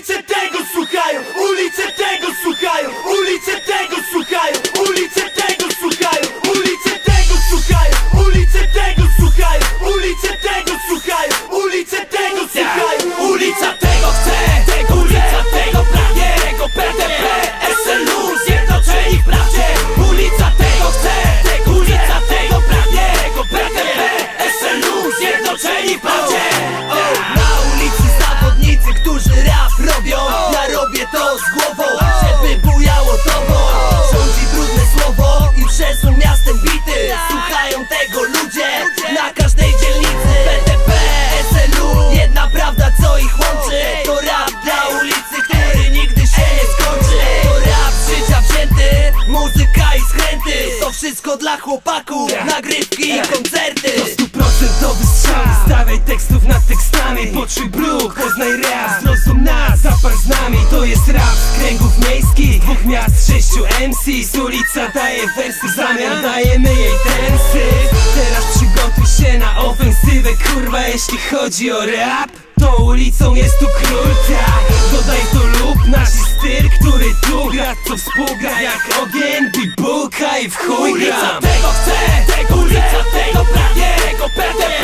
Ulice tego słuchają, ulice tego słuchają, ulice tego słuchają, ulice tego słuchają, ulice tego słuchają, ulice tego słuchają, ulice tego słuchają, ulice tego słuchają, Ulica tego chce, tego ulica tego pragnie Tego PDP, SLU, zjednoczeni w prawdzie Ulica tego chce, tego ulica tego pragnie Tego PDP, SLU, zjednoczeni w prawdzie skręty To wszystko dla chłopaków, nagrywki i koncerty. Stuprocentowy strzał. Stawiaj tekstów nad tekstami Poczuj bruk, poznaj rap. Zrozum nas, zapal z nami To jest rap. Z kręgów miejskich Dwóch miast, sześciu MCs Ulica daje wersy, w zamian dajemy jej tensy. Teraz przygotuj się na ofensywę Kurwa, jeśli chodzi o rap. To ulicą jest tu król, tak. Dodaj to gra Co współgra jak ogień, bibuka i w chuj Ulica tego chce, tego ulica tego pragnie Tego PDP,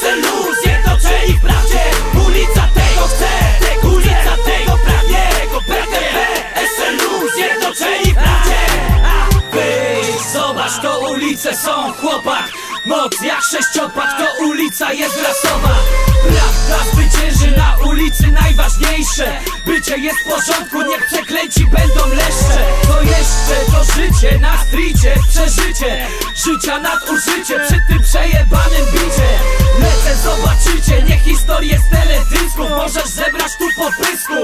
SLU, zjednoczeni w prawdzie Ulica tego chce, tego ulica tego pragnie Tego PDP, SLU, zjednoczeni w prawdzie Wyjdź, zobacz, to ulice są chłopak. Moc jak sześciopak, to ulica jest rasowa. Prawda zwycięży na ulicy najważniejsze. Bycie jest w porządku, niech przeklęci będą leszcze. To jeszcze to życie na stricie Przeżycie. Życia nadużycie Przy tym przejebanym teledysków Możesz zebrać tu po pysku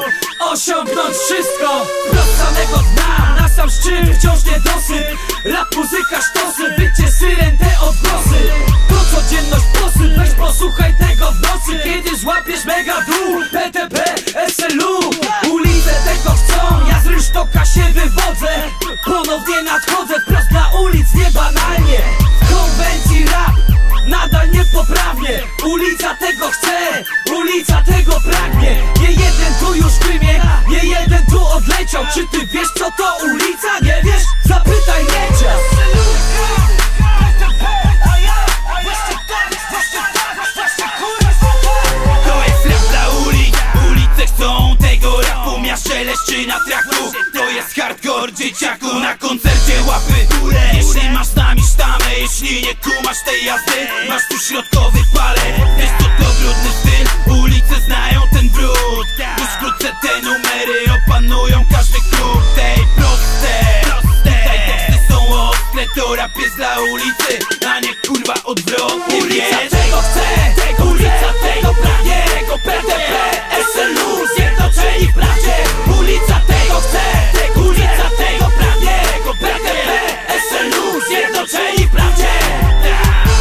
Osiągnąć wszystko. Wprost samego dna Na sam szczyt wciąż niedosyt Rap, muzyka, sztosy Bycie syren, te odgłosy. To codzienność posyp Weź posłuchaj tego w nocy. Kiedy złapiesz mega dół PTP, SLU Ulice tego chcą Ja z rynsztoka się wywodzę. Ponownie nadchodzę Wprost na ulic, nie banalnie. W konwencji rap Nadal niepoprawnie Ulica tego chce Ulica tego odleciał. Czy ty wiesz co to ulica? Nie wiesz? Zapytaj Miecia To jest rap dla ulic Ulice chcą tego rapu. Miażdże leszczy na traku. To jest hardcore dzieciaku. Na koncercie łapy górę. Jeśli masz nami sztamę Jeśli nie kumasz tej jazdy Masz tu środkowy palec rap jest dla ulicy A nie kurwa odwrotnie Ulica wiesz. tego chce, tego ulica tego pragnie Tego PTP, SLU, zjednoczeni w prawdzie Ulica tego chce, tego ulica tego pragnie Tego PTP, SLU, zjednoczeni w prawdzie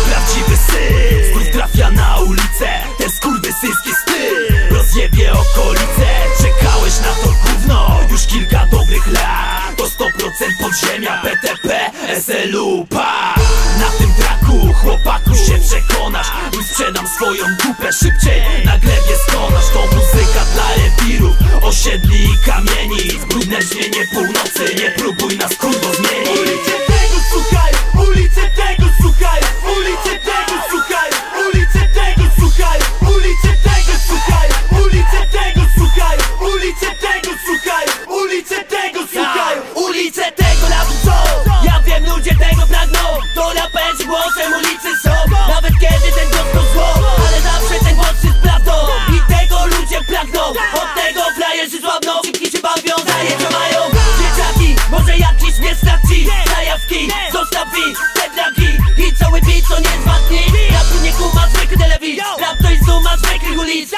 Prawdziwy syn Znów trafia na ulicę. Ten skurwysyjski styl Rozjebie okolice. Czekałeś na to gówno Już kilka dobrych lat. To 100% podziemia PTP, SLU, pa Na tym traku chłopaku się przekonasz. Nim sprzedam swoją dupę szybciej Na glebie skonasz To muzyka dla rewirów Osiedli i kamieni. Brudne brzmienie północy Nie próbuj nas kurwo zmienić. Ulice tego słuchają, ulice tego słuchają, ulice tego słuchają, To raperzy głosem ulicy są. Nawet kiedy ten głos to zło Ale zawsze ten głos jest prawdą. I tego ludzie pragną. Od tego frajerzy słabną Szybki się bawią, zajęcia mają. Dzieciaki, może jakiś nie straci Zajawki, zostaw mi te dragi. I cały beat to nie dwa dni Rapu nie kuma zwykły telewizji Rap to jest duma zwykłych ulic